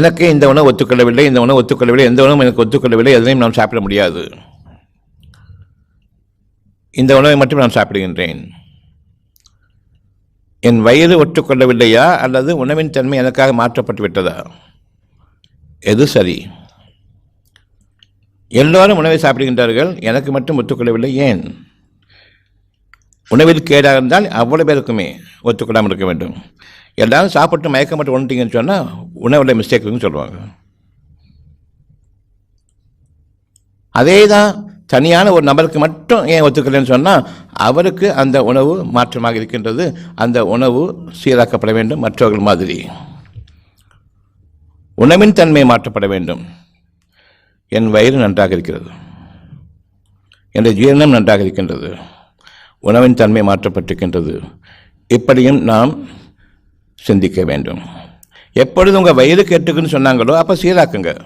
எனக்கு இந்த உணவு ஒத்துக்கொள்ளவில்லை இந்த உணவு ஒத்துக்கொள்ளவில்லை எந்த உணவும் எனக்கு ஒத்துக்கொள்ளவில்லை எதனையும் நான் சாப்பிட முடியாது. இந்த உணவை மட்டும் நான் சாப்பிடுகின்றேன். என் வயிறு ஒற்றுக்கொள்ளவில்லையா அல்லது உணவின் தன்மை எனக்காக மாற்றப்பட்டு விட்டதா? எது சரி? எல்லோரும் உணவை சாப்பிடுகின்றார்கள் எனக்கு மட்டும் ஒத்துக்கொள்ளவில்லை ஏன்? உணவில் கேடாக இருந்தால் அவ்வளோ பேருக்குமே ஒத்துக்கொள்ளாமல் இருக்க வேண்டும். எல்லாரும் சாப்பிட்டு மயக்க மட்டும் ஒன்றுட்டீங்கன்னு சொன்னால் உணவில் மிஸ்டேக்குன்னு சொல்லுவாங்க. அதே தான் தனியான ஒரு நபருக்கு மட்டும் ஏன் ஒத்துக்கலைன்னு சொன்னால் அவருக்கு அந்த உணவு மாற்றமாக இருக்கின்றது. அந்த உணவு சீராக்கப்பட வேண்டும் மற்றவர்கள் மாதிரி. உணவின் தன்மை மாற்றப்பட வேண்டும். என் வயிறு நன்றாக இருக்கிறது. என் ஜீரணம் நன்றாக இருக்கின்றது. உணவின் தன்மை மாற்றப்பட்டிருக்கின்றது. இப்படியும் நாம் சிந்திக்க வேண்டும். எப்பொழுது உங்கள் வயது கேட்டுக்குன்னு சொன்னாங்களோ அப்போ சீராக்குங்க.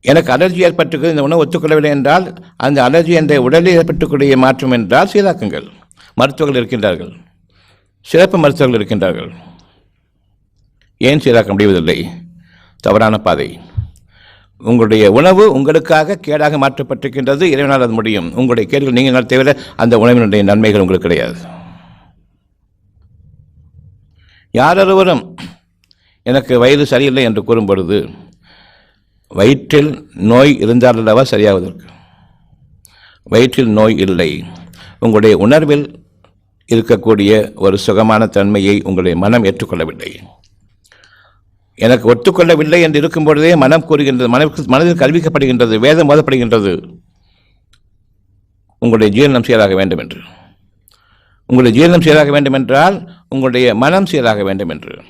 எனக்கு அலர்ஜி ஏற்பட்டுக்கு இந்த உணவு ஒத்துக்கொள்ளவில்லை என்றால் அந்த அலர்ஜி என்ற உடலில் ஏற்பட்டுக்கூடிய மாற்றம் என்றால் சீராக்குங்கள். மருத்துவர்கள் இருக்கின்றார்கள். சிறப்பு மருத்துவர்கள் இருக்கின்றார்கள். ஏன் சீராக்க முடிவதில்லை? தவறான பாதை. உங்களுடைய உணவு உங்களுக்காக கேடாக மாற்றப்பட்டிருக்கின்றது. இறைவனால் அது முடியும். உங்களுடைய கேடுகள் நீங்கள் தவிர அந்த உணவினுடைய நன்மைகள் உங்களுக்கு கிடையாது. யாரொருவரும் எனக்கு வயது சரியில்லை என்று கூறும் பொழுது வயிற்றில் நோய் இருந்தாலல்லவா சரியாவதற்கு? வயிற்றில் நோய் இல்லை. உங்களுடைய உணர்வில் இருக்கக்கூடிய ஒரு சுகமான தன்மையை உங்களுடைய மனம் ஏற்றுக்கொள்ளவில்லை. எனக்கு ஒத்துக்கொள்ளவில்லை என்று இருக்கும் பொழுதே மனம் கூறுகின்றது மனதிற்கு மனதில் கல்விக்கப்படுகின்றது வேதம் மோதப்படுகின்றது உங்களுடைய ஜீரணம் செயலாக வேண்டும் என்று உங்களுடைய ஜீரணம் சீராக வேண்டும் என்றால் உங்களுடைய மனம் சீராக வேண்டும் என்று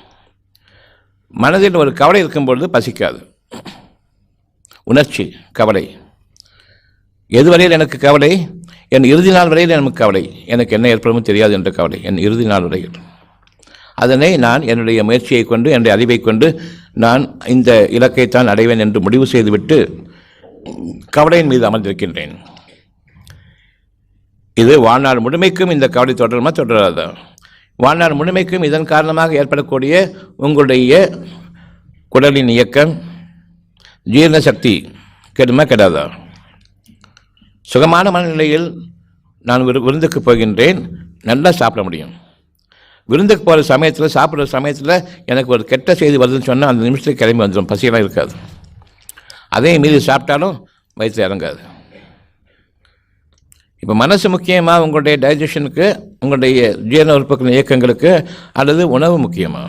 மனதில் ஒரு கவலை இருக்கும் பொழுது பசிக்காது. உணர்ச்சி கவலை. எதுவரையில் எனக்கு கவலை? என் இறுதி நாள் வரையில் எனக்கு கவலை. எனக்கு என்ன ஏற்படுமோ தெரியாது என்ற கவலை. என் இறுதி நாள் வரையில். அதனை நான் என்னுடைய முயற்சியை கொண்டு என்னுடைய அறிவை கொண்டு நான் இந்த இலக்கைத்தான் அடைவேன் என்று முடிவு செய்துவிட்டு கவலையின் மீது அமர்ந்திருக்கின்றேன். இது வாழ்நாள் முழுமைக்கும் இந்த கவலை தொடருமா தொடராதா. வாழ்நாள் முழுமைக்கும் இதன் காரணமாக ஏற்படக்கூடிய உங்களுடைய குடலின் இயக்கம் ஜீரண சக்தி கெடுமா கெடாதா? சுகமான மனநிலையில் நான் விரு விருந்துக்கு போகின்றேன். நல்லா சாப்பிட முடியும். விருந்துக்கு போகிற சமயத்தில் சாப்பிட்ற சமயத்தில் எனக்கு ஒரு கெட்ட செய்தி வருதுன்னு சொன்னால் அந்த நிமிஷத்துக்கு கிளம்பி வந்துடும் பசியெல்லாம் இருக்காது. அதே மீறி சாப்பிட்டாலும் வயிற்று இறங்காது. இப்போ மனசு முக்கியமாக உங்களுடைய டைஜஷனுக்கு உங்களுடைய ஜீரண உறுப்புகளின் இயக்கங்களுக்கு அல்லது உணவு முக்கியமா?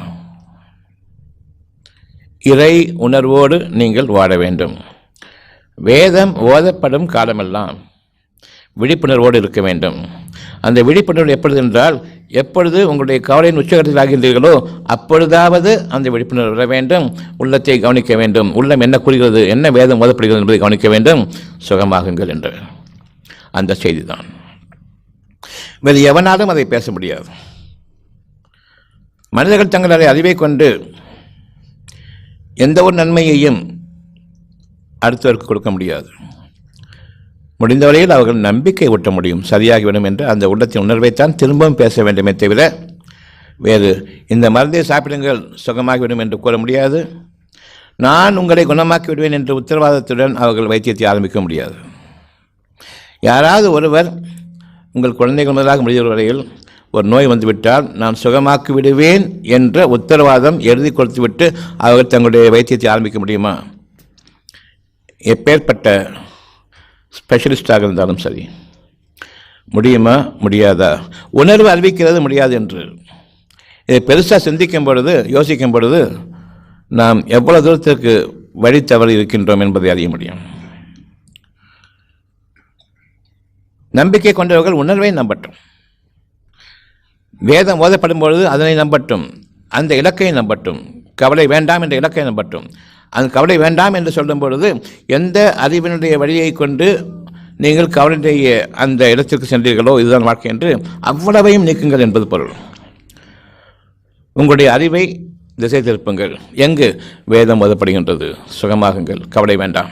இறை உணர்வோடு நீங்கள் வாழ வேண்டும். வேதம் ஓதப்படும் காலமெல்லாம் விழிப்புணர்வோடு இருக்க வேண்டும். அந்த விழிப்புணர்வு எப்பொழுது என்றால் எப்பொழுது உங்களுடைய கவலையின் உச்சகரத்தில் ஆகின்றீர்களோ அப்பொழுதாவது அந்த விழிப்புணர்வு வர வேண்டும். உள்ளத்தை கவனிக்க வேண்டும். உள்ளம் என்ன கூறுகிறது என்ன வேதம் ஓதப்படுகிறது என்பதை கவனிக்க வேண்டும். சுகமாகுங்கள் என்று. அந்த செய்தி தான் வேறு எவனாலும் அதை பேச முடியாது. மனிதர்கள் தங்களது அறிவை கொண்டு எந்த ஒரு நன்மையையும் அடுத்தவருக்கு கொடுக்க முடியாது. முடிந்தவரையில் அவர்கள் நம்பிக்கை ஊட்ட முடியும் சரியாகிவிடும் என்று அந்த உள்ளத்தின் உணர்வைத்தான் திரும்பவும் பேச வேண்டுமே தவிர வேறு இந்த மருந்தை சாப்பிடுங்கள் சுகமாகிவிடும் என்று கூற முடியாது. நான் உங்களை குணமாக்கி விடுவேன் என்ற உத்தரவாதத்துடன் அவர்கள் வைத்தியத்தை ஆரம்பிக்க முடியாது. யாராவது ஒருவர் உங்கள் குழந்தைகள் முதலாக முடிந்த வரையில் ஒரு நோய் வந்துவிட்டால் நான் சுகமாக்கி விடுவேன் என்ற உத்தரவாதம் எழுதி கொடுத்துவிட்டு அவர்கள் தங்களுடைய வைத்தியத்தை ஆரம்பிக்க முடியுமா? எப்பேற்பட்ட ஸ்பெஷலிஸ்டாக இருந்தாலும் சரி. முடியுமா? முடியாதா? உணர்வு அறிவிக்கிறது முடியாது என்று. இதை பெருசாக சிந்திக்கும் பொழுது யோசிக்கும் பொழுது நாம் எவ்வளவு தூரத்திற்கு வழி தவறி இருக்கின்றோம் என்பதை அறிய முடியும். நம்பிக்கை கொண்டவர்கள் உணர்வை நம்பட்டும். வேதம் ஓதப்படும் பொழுது அதனை நம்பட்டும். அந்த இலக்கை நம்பட்டும். கவலை வேண்டாம் என்ற இலக்கை நம்பட்டும். அந்த கவலை வேண்டாம் என்று சொல்லும் பொழுது எந்த அறிவினுடைய வழியை கொண்டு நீங்கள் கவலையுடைய அந்த இடத்திற்கு சென்றீர்களோ இதுதான் வாழ்க்கை என்று அவ்வளவையும் நீக்குங்கள் என்பது பொருள். உங்களுடைய அறிவை திசை திருப்புங்கள். எங்கு? வேதம் ஓதப்படுகின்றது. சுகமாகுங்கள். கவலை வேண்டாம்.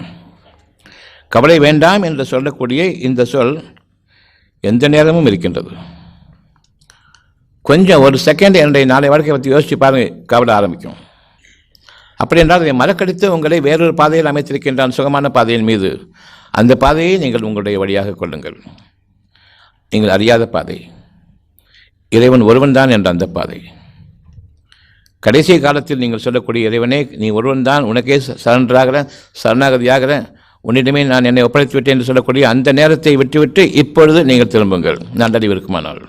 கவலை வேண்டாம் என்று சொல்லக்கூடிய இந்த சொல் எந்த நேரமும் இருக்கின்றது. கொஞ்சம் ஒரு செகண்ட் என்னுடைய நாளை வாழ்க்கை பற்றி யோசித்து பாருங்கள் கவலை ஆரம்பிக்கும். அப்படி என்றால் அதை மறக்கடித்து உங்களை வேறொரு பாதையில் அமைத்திருக்கின்றான் சுகமான பாதையின் மீது. அந்த பாதையை நீங்கள் உங்களுடைய வழியாக கொள்ளுங்கள். நீங்கள் அறியாத பாதை. இறைவன் ஒருவன் தான் என்ற அந்த பாதை. கடைசி காலத்தில் நீங்கள் சொல்லக்கூடிய இறைவனே நீ ஒருவன் தான் உனக்கே சரண்டராகிற சரணாகதியாகிற உன்னிடமே நான் என்னை ஒப்படைத்து விட்டேன் என்று சொல்லக்கூடிய அந்த நேரத்தை விட்டுவிட்டு இப்பொழுது நீங்கள் திரும்புங்கள். நான் இருக்குமானால்